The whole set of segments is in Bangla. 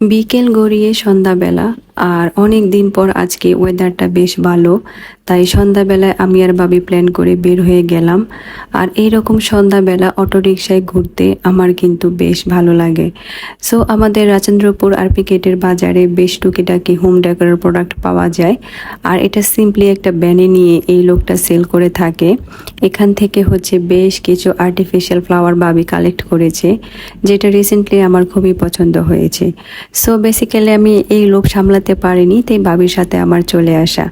বিকেল গড়িয়ে সন্ধ্যাবেলা আর অনেক দিন পর আজকে ওয়েদারটা বেশ ভালো, তাই সন্ধ্যাবেলায় আমি আর বাবি প্ল্যান করে বের হয়ে গেলাম। আর এইরকম সন্ধ্যাবেলা অটোরিকশায় ঘুরতে আমার কিন্তু বেশ ভালো লাগে। সো আমাদের রাজেন্দ্রপুর আর পিকেটের বাজারে বেশ টুকিটাকি হোম ডেকোরের প্রোডাক্ট পাওয়া যায়। আর এটা সিম্পলি একটা ব্যানে নিয়ে এই লোকটা সেল করে থাকে। এখান থেকে হচ্ছে বেশ কিছু আর্টিফিশিয়াল ফ্লাওয়ার বাবি কালেক্ট করেছে, যেটা রিসেন্টলি আমার খুবই পছন্দ হয়েছে। সো বেসিক্যালি আমি এই লোক সামলাতে পারিনি, তাই বাবির সাথে আমার চলে আসা।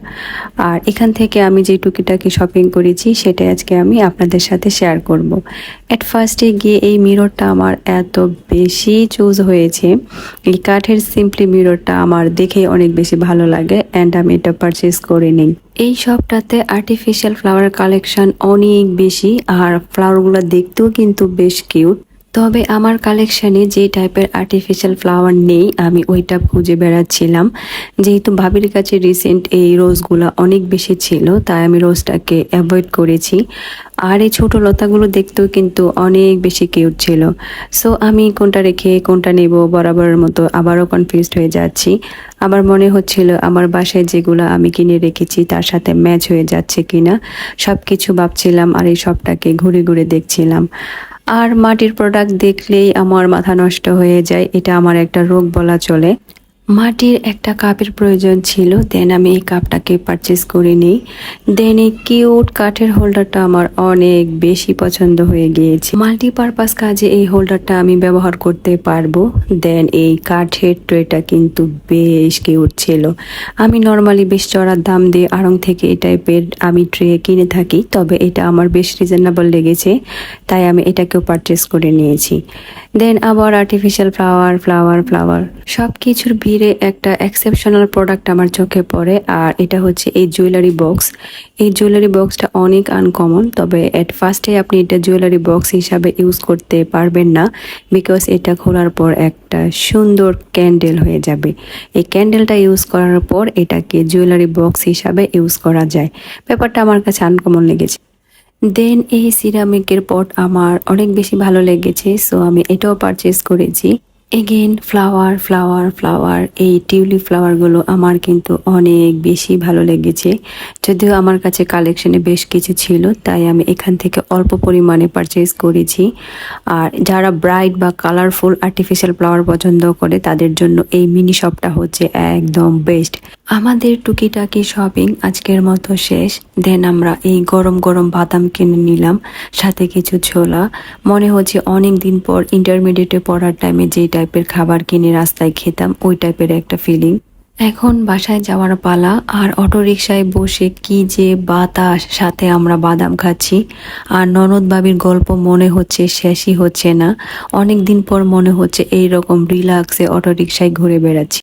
আর এখান থেকে আমি যে টুকিটাকি শপিং করেছি সেটা আজকে আমি আপনাদের সাথে শেয়ার করব। অ্যাট ফার্স্টে গিয়ে এই মিররটা আমার এত বেশি চুজ হয়েছে। এই কাঠের সিম্পলি মিররটা আমার দেখে অনেক বেশি ভালো লাগে অ্যান্ড আমি এটা পারচেস করে নিই। এই শপটাতে আর্টিফিশিয়াল ফ্লাওয়ার কালেকশন অনেক বেশি, আর ফ্লাওয়ারগুলো দেখতেও কিন্তু বেশ কিউট তবে আমার কালেকশানে যে টাইপের আর্টিফিশিয়াল ফ্লাওয়ার নেই, আমি ওইটা খুঁজে বেড়াচ্ছিলাম। যেহেতু ভাবির কাছে রিসেন্ট এই রোজগুলো অনেক বেশি ছিল, তাই আমি রোজটাকে অ্যাভয়েড করেছি। আর এই ছোটো লতাগুলো দেখতেও কিন্তু অনেক বেশি কিউট ছিল। সো আমি কোনটা রেখে কোনটা নেব বরাবরের মতো আবারও কনফিউজড হয়ে যাচ্ছি। আমার মনে হচ্ছিল আমার বাসায় যেগুলো আমি কিনে রেখেছি তার সাথে ম্যাচ হয়ে যাচ্ছে কিনা সব কিছু ভাবছিলাম আর এই সবটাকে ঘুরে ঘুরে দেখছিলাম। আর মাটির প্রোডাক্ট দেখলেই আমার মাথা নষ্ট হয়ে যায়, এটা আমার একটা রোগ বলা চলে। মাটির একটা কাপের প্রয়োজন ছিল, দেন আমি এই কাপটাকে পারচেস করে নিই। দেন এই কিউট কাঠের হোল্ডারটা আমার অনেক বেশি পছন্দ হয়ে গিয়েছে। মাল্টিপারপাস কাজে এই হোল্ডারটা আমি ব্যবহার করতে পারব। দেন এই কাঠের ট্রেটা কিন্তু বেশ কিউট ছিল। আমি নর্মালি বেশ চড়ার দাম দিয়ে আড়ং থেকে এই টাইপের আমি ট্রে কিনে থাকি, তবে এটা আমার বেশ রিজনেবল লেগেছে, তাই আমি এটাকেও পারচেস করে নিয়েছি। দেন আবার আর্টিফিশিয়াল ফ্লাওয়ার ফ্লাওয়ার ফ্লাওয়ার সব কিছুর ভিড়ে একটা এক্সেপশনাল প্রোডাক্ট আমার চোখে পড়ে, আর এটা হচ্ছে এই জুয়েলারি বক্স এই জুয়েলারি বক্সটা অনেক আনকমন তবে এট ফার্স্টে আপনি এটা জুয়েলারি বক্স হিসাবে ইউজ করতে পারবেন না বিকজ এটা খোলার পর একটা সুন্দর ক্যান্ডেল হয়ে যাবে। এই ক্যান্ডেলটা ইউজ করার পর এটাকে জুয়েলারি বক্স হিসাবে ইউজ করা যায়। ব্যাপারটা আমার কাছে আনকমন লেগেছে। দেন এই সিরামিকের পট আমার অনেক বেশি ভালো লেগেছে সো আমি এটাও পারচেস করেছি। এগেন ফ্লাওয়ার ফ্লাওয়ার ফ্লাওয়ার এই টিউলিপ ফ্লাওয়ারগুলো আমার কিন্তু অনেক বেশি ভালো লেগেছে। যদিও আমার কাছে কালেকশনে বেশ কিছু ছিল, তাই আমি এখান থেকে অল্প পরিমাণে পারচেস করেছি। আর যারা ব্রাইট বা কালারফুল আর্টিফিশিয়াল ফ্লাওয়ার পছন্দ করে, তাদের জন্য এই মিনি শপটা হচ্ছে একদম বেস্ট আমাদের টুকিটাকি শপিং আজকের মতো শেষ। দেন আমরা এই গরম গরম বাদাম কিনে নিলাম, সাথে কিছু ছোলা। মনে হচ্ছে অনেক দিন পর ইন্টারমিডিয়েটে পড়ার টাইমে যে টাইপের খাবার কিনে রাস্তায় খেতাম, ওই টাইপের একটা ফিলিং এখন বাসায় যাওয়ার পালা আর অটো রিক্সায় বসে কি যে বাতাস, সাথে আমরা বাদাম খাচ্ছি। আর ননদ বাবির গল্প মনে হচ্ছে শেষই হচ্ছে না। অনেক দিন পর মনে হচ্ছে এই রকম রিল্যাক্সে অটো রিক্সায় ঘুরে বেড়াচ্ছি।